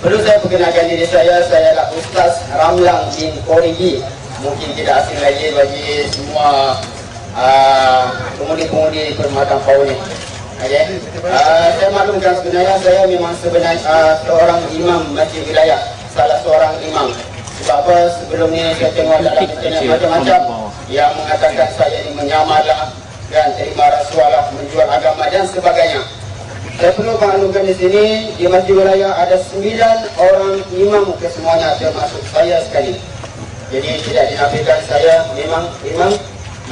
Perlu saya perkenalkan diri saya, saya adalah Ustaz Ramlang bin Korigi. Mungkin tidak asing lagi bagi semua uh, pemudi-pemudi perkhidmatan PAU ni. Okay. Uh, saya maklumkan sebenarnya saya memang sebenarnya uh, seorang imam masjid wilayah, salah seorang imam. Sebab apa sebelum ni saya tengok dalam internet macam-macam yang mengatakan saya ini menyamalah dan terima rasuah menjual agama dan sebagainya. Saya perlu maklumkan di sini di Masjid Wilayah ada sembilan orang imam kesemuanya termasuk saya sekali. Jadi tidak dinafikan saya memang imam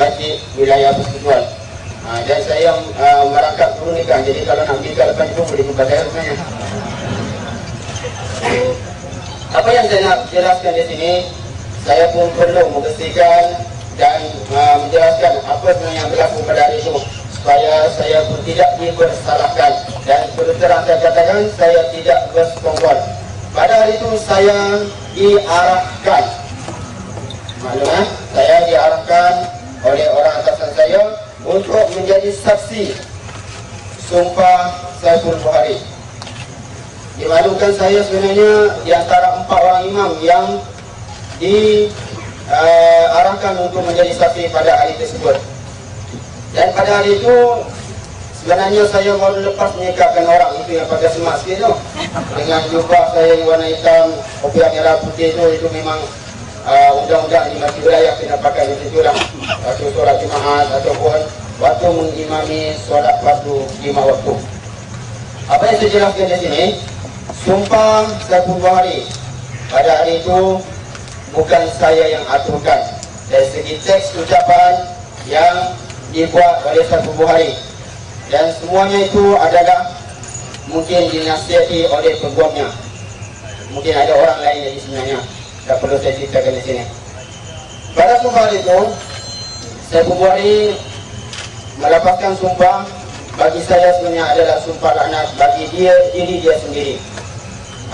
Masjid Wilayah Persekutuan. Ha, dan saya uh, merangkap turun nikah. Jadi kalau nak nikah lepas itu boleh buka saya sebenarnya. Apa yang saya nak jelaskan di sini, saya pun perlu membersihkan dan uh, menjelaskan apa yang berlaku pada hari itu supaya saya pun tidak dipersalahkan dan perlu terang saya katakan saya tidak bersekongkol pada hari itu saya diarahkan. Maklum eh? saya diarahkan oleh orang atasan saya untuk menjadi saksi. Sumpah Saiful Buhari. Dimaklumkan saya sebenarnya di antara empat orang imam yang diarahkan uh, untuk menjadi saksi pada hari tersebut. Dan pada hari itu sebenarnya saya baru lepas menyekapkan orang itu yang pakai semak sikit tu. Dengan jubah saya yang warna hitam, kopi merah putih itu itu memang uh, undang-undang di masjid wilayah kena pakai macam itu lah. Waktu solat Jumaat ataupun waktu mengimami solat waktu lima waktu. Apa yang saya jelaskan di sini, sumpah Saiful Bahari pada hari itu bukan saya yang aturkan. Dari segi teks ucapan yang dibuat oleh satu hari dan semuanya itu adalah mungkin dinasihati oleh peguamnya mungkin ada orang lain yang sebenarnya tak perlu saya ceritakan di sini. Pada sumpah itu saya Bukhari melepaskan sumpah bagi saya sebenarnya adalah sumpah laknat bagi dia diri dia sendiri.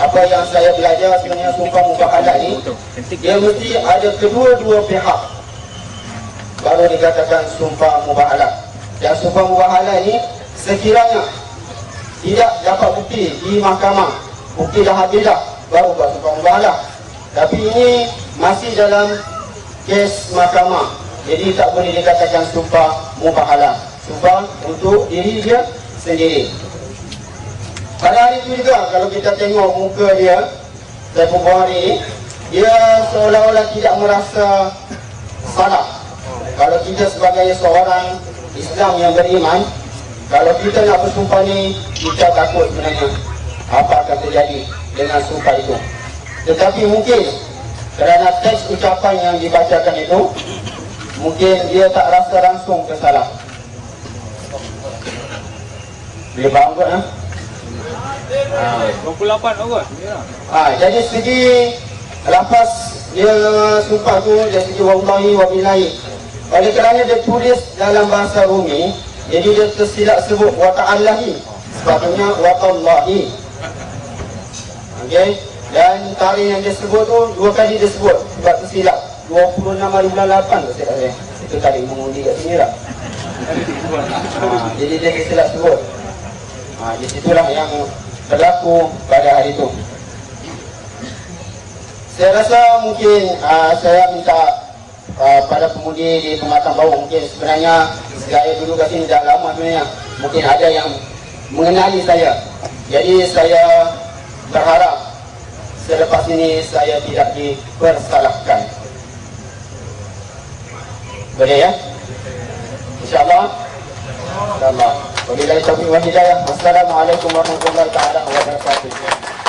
Apa yang saya belajar sebenarnya sumpah mubahalah ini dia mesti ada kedua-dua pihak. Baru dikatakan sumpah mubahalah. Dan sumpah mubahalah ini sekiranya tidak dapat bukti di mahkamah, bukti dah habis dah, baru buat sumpah mubahalah. Tapi ini masih dalam kes mahkamah. Jadi tak boleh dikatakan sumpah mubahalah. Sumpah untuk diri dia sendiri. Pada hari itu juga kalau kita tengok muka dia Saiful Buhari dia seolah-olah tidak merasa salah kalau kita sebagai seorang Islam yang beriman kalau kita nak bersumpah ni kita takut sebenarnya apa akan terjadi dengan sumpah itu tetapi mungkin kerana teks ucapan yang dibacakan itu mungkin dia tak rasa langsung kesalah boleh faham kot ha? Ha. 28 Ogos. Ha, jadi segi lepas dia sumpah tu dari segi wallahi wabillahi oleh kerana dia tulis dalam bahasa Rumi, jadi dia tersilap sebut wa ta'allahi. Sepatutnya wa ta'allahi. Okey. Dan tarikh yang dia sebut tu dua kali dia sebut sebab tersilap. 26 hari bulan 8 tu saya rasa. Itu tadi mengundi kat sini lah. Ha, jadi dia tersilap sebut. Ha, di situlah yang berlaku pada hari itu. Saya rasa mungkin uh, saya minta uh, pada pemudi di pematang bau mungkin sebenarnya saya dulu kat sini dah lama sebenarnya. Mungkin ada yang mengenali saya. Jadi saya berharap selepas ini saya tidak dipersalahkan. Boleh ya? Insyaallah. Insyaallah. Wabillahi taufiq wal hidayah. Wassalamualaikum warahmatullahi wabarakatuh